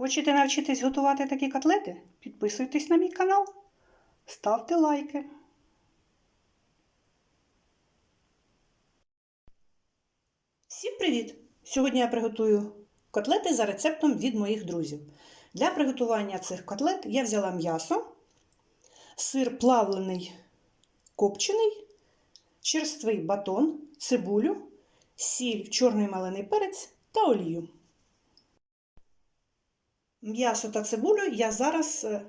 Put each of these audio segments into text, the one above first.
Хочете навчитись готувати такі котлети? Підписуйтесь на мій канал, ставте лайки. Всім привіт! Сьогодні я приготую котлети за рецептом від моїх друзів. Для приготування цих котлет я взяла м'ясо, сир плавлений копчений, черствий батон, цибулю, сіль, чорний малений перець та олію. М'ясо та цибулю я зараз е,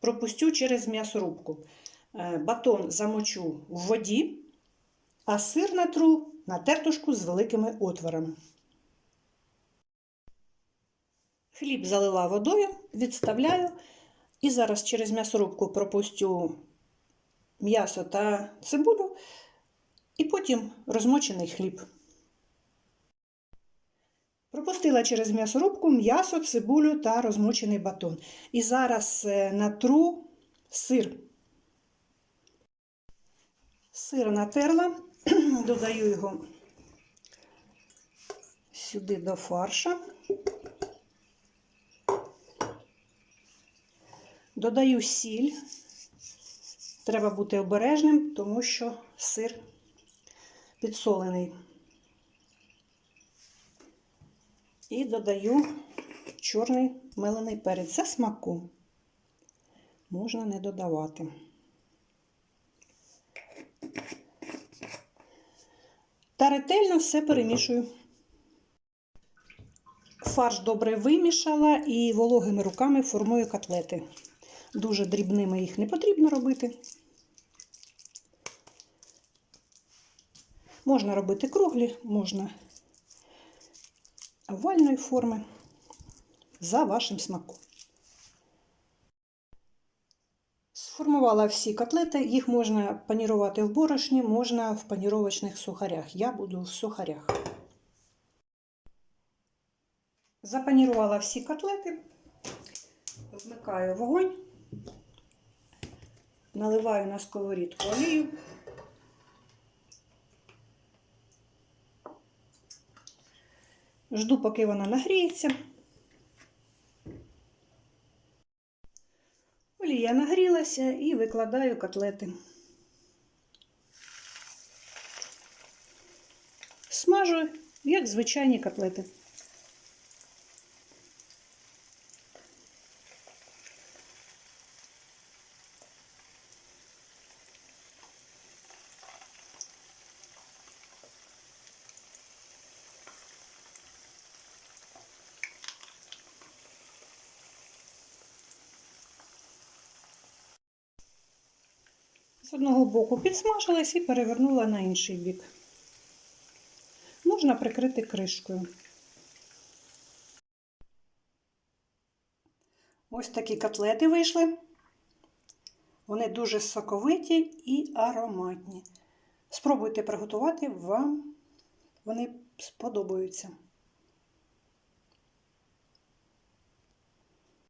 пропустю через м'ясорубку. Е, Батон замочу в воді, а сир натру на тертушку з великими отворами. Хліб залила водою, відставляю і зараз через м'ясорубку пропустю м'ясо та цибулю, і потім розмочений хліб. Пропустила через м'ясорубку м'ясо, цибулю та розмочений батон. І зараз е, натру сир. Сир натерла, додаю його сюди до фарша. Додаю сіль. Треба бути обережним, тому що сир підсолений. І додаю чорний мелений перець за смаку. Можна не додавати. Та ретельно все перемішую. Фарш добре вимішала і вологими руками формую котлети. Дуже дрібними їх не потрібно робити. Можна робити круглі, можна овальної форми за вашим смаком. Сформувала всі котлети, їх можна панірувати в борошні, можна в паніровочних сухарях. Я буду в сухарях. Запанірувала всі котлети, вмикаю вогонь, наливаю на сковорідку олію. Жду, поки вона нагріється. Олія нагрілася і викладаю котлети. Смажу, як звичайні котлети. Одного боку підсмажилась і перевернула на інший бік. Можна прикрити кришкою. Ось такі котлети вийшли. Вони дуже соковиті і ароматні. Спробуйте приготувати, вам вони сподобаються.